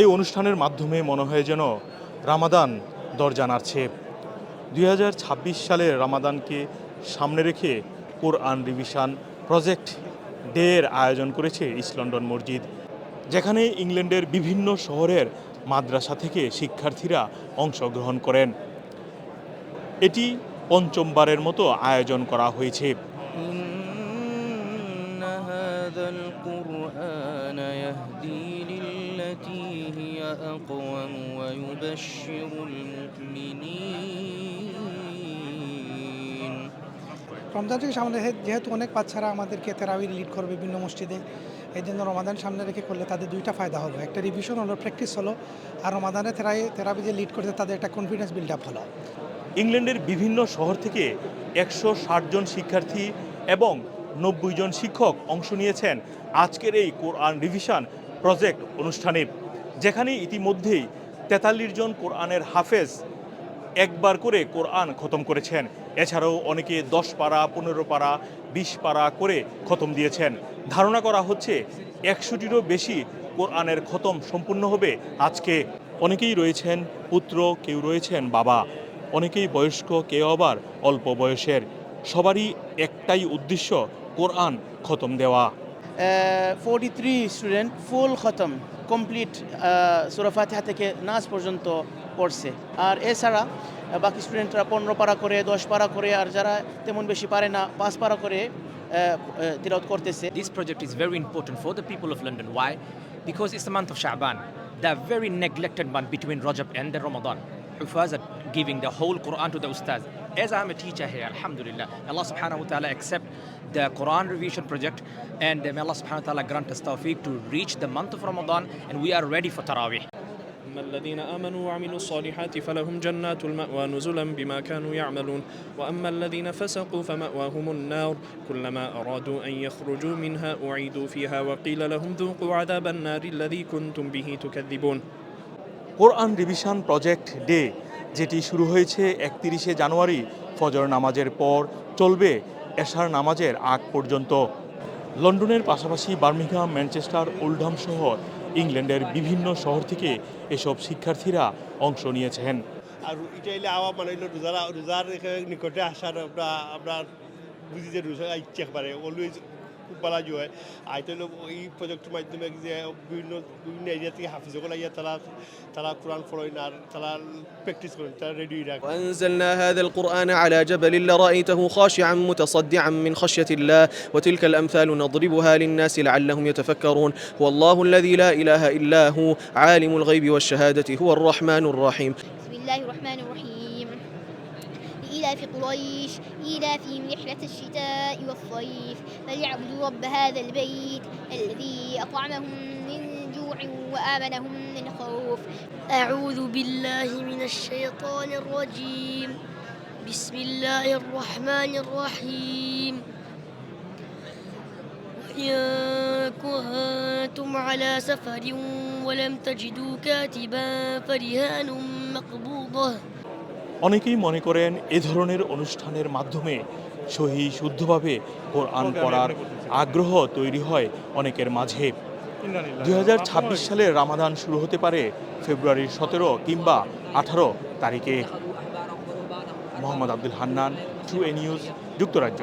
এই অনুষ্ঠানের মাধ্যমে মনে হয় যেন রামাদান দরজা নাড়ছে দুই হাজার ছাব্বিশ সালের রামাদানকে সামনে রেখে কোরআন রিভিশন প্রজেক্ট ডে এর আয়োজন করেছে ইস্ট লন্ডন মসজিদ, যেখানে ইংল্যান্ডের বিভিন্ন শহরের মাদ্রাসা থেকে শিক্ষার্থীরা অংশগ্রহণ করেন। এটি পঞ্চমবারের মতো আয়োজন করা হয়েছে। هذا القرآن يهدي للتي هي أقوم ويبشر المؤمنين রমজান থেকে সামনে রেখে যেহেতু অনেক বাচ্চারা আমাদেরকে তেরাবি লিড করবে বিভিন্ন মসজিদে এই জন্য রমাদান সামনে রেখে করলে তাদের দুইটা ফায়দা হলো একটা রিভিশন হলো প্র্যাকটিস হলো আর রমাদানে তেরাই তেরাবি যে লিড করতে তাদের একটা কনফিডেন্স বিল্ড আপ হলো ইংল্যান্ডের বিভিন্ন শহর থেকে একশো জন শিক্ষার্থী এবং নব্বই জন শিক্ষক অংশ নিয়েছেন আজকের এই কোরআন রিভিশন প্রজেক্ট অনুষ্ঠানে, যেখানে ইতিমধ্যেই তেতাল্লিশ জন কোরআনের হাফেজ একবার করে কোরআন খতম করেছেন। এছাড়াও অনেকে দশ পারা, পনেরো পারা, বিশ পারা করে খতম দিয়েছেন। ধারণা করা হচ্ছে একশোটিরও বেশি কোরআনের খতম সম্পূর্ণ হবে আজকে। অনেকেই রয়েছেন পুত্র, কেউ রয়েছেন বাবা। অনেকেই বয়স্ক, কেউ আবার অল্প বয়সের। সবারই একটাই উদ্দেশ্য কোরআন খতম দেওয়া। ফোর্টি থ্রি স্টুডেন্ট ফুল খতম কমপ্লিট সুরফাতিহা থেকে নাচ পর্যন্ত পড়ছে। আর এছাড়া বাকি স্টুডেন্টরা পনেরো পারা করে দশ পারা করে আর যারা তেমন বেশি পারে না পাঁচ পারা করে তিরত করতেছে। This project is very important for the people of London why because is the month of Shaban the very neglected month between Rajab and the Ramadan Hufaz giving the whole Quran to the Ustaz. As I'm a teacher here, Alhamdulillah, Allah subhanahu wa ta'ala accept the Quran revision project and may Allah subhanahu wa ta'ala grant us tawfiq to reach the month of Ramadan and we are ready for Taraweeh. الذين آمنوا وعملوا الصالحات فلهم جنات المأوى نزلا بما كانوا يعملون وأما الذين فسقوا فمأواهم النار كلما أرادوا أن يخرجوا منها أعيدوا فيها وقيل لهم ذوقوا عذاب النار الذي كنتم به تكذبون Quran revision project day, যেটি শুরু হয়েছে একত্রিশে জানুয়ারি, ফজর নামাজের পর চলবে এশার নামাজের আগ পর্যন্ত। লন্ডনের পাশাপাশি বার্মিংহাম, ম্যানচেস্টার ওল্ডহাম সহ ইংল্যান্ডের বিভিন্ন শহর থেকে এসব শিক্ষার্থীরা অংশ নিয়েছেন। আর এলে আৱা মানে রোজার রোজার নিকটে আসার আমরা আমরা বুঝি যে রোজা ইচ্ছে পারে অলওয়েজ খুব ভালো যে হয় আইতে হলো এই প্রজেক্টের মাধ্যমে যে বিভিন্ন বিভিন্ন এরিয়া থেকে হাফিজগুলো ইয়া তারা তারা কোরআন ফলোইন আর তারা প্র্যাকটিস করেন তারা রেডি রাখে وأنزلنا هذا القرآن على جبل لرأيته خاشعا متصدعا من خشية الله وتلك الأمثال نضربها للناس لعلهم يتفكرون هو الله الذي لا إله إلا هو عالم الغيب والشهادة هو الرحمن الرحيم بسم الله الرحمن الرحيم لإيلاف قريش إيلافهم رحلة الشتاء والصيف. فليعبدوا رب هذا البيت الذي أطعمهم من جوع وآمنهم من خوف. أعوذ بالله من الشيطان الرجيم. بسم الله الرحمن الرحيم. وإن كنتم على سفر ولم تجدوا كاتبا فرهان مقبوضة. অনেকেই মনে করেন এ ধরনের অনুষ্ঠানের মাধ্যমে সহি শুদ্ধভাবে কোরআন পড়ার আগ্রহ তৈরি হয় অনেকের মাঝে। দু হাজার ছাব্বিশ সালে রামাদান শুরু হতে পারে ফেব্রুয়ারির সতেরো কিংবা আঠারো তারিখে। Mohammad Abdul Hannan, to a news, যুক্তরাজ্য।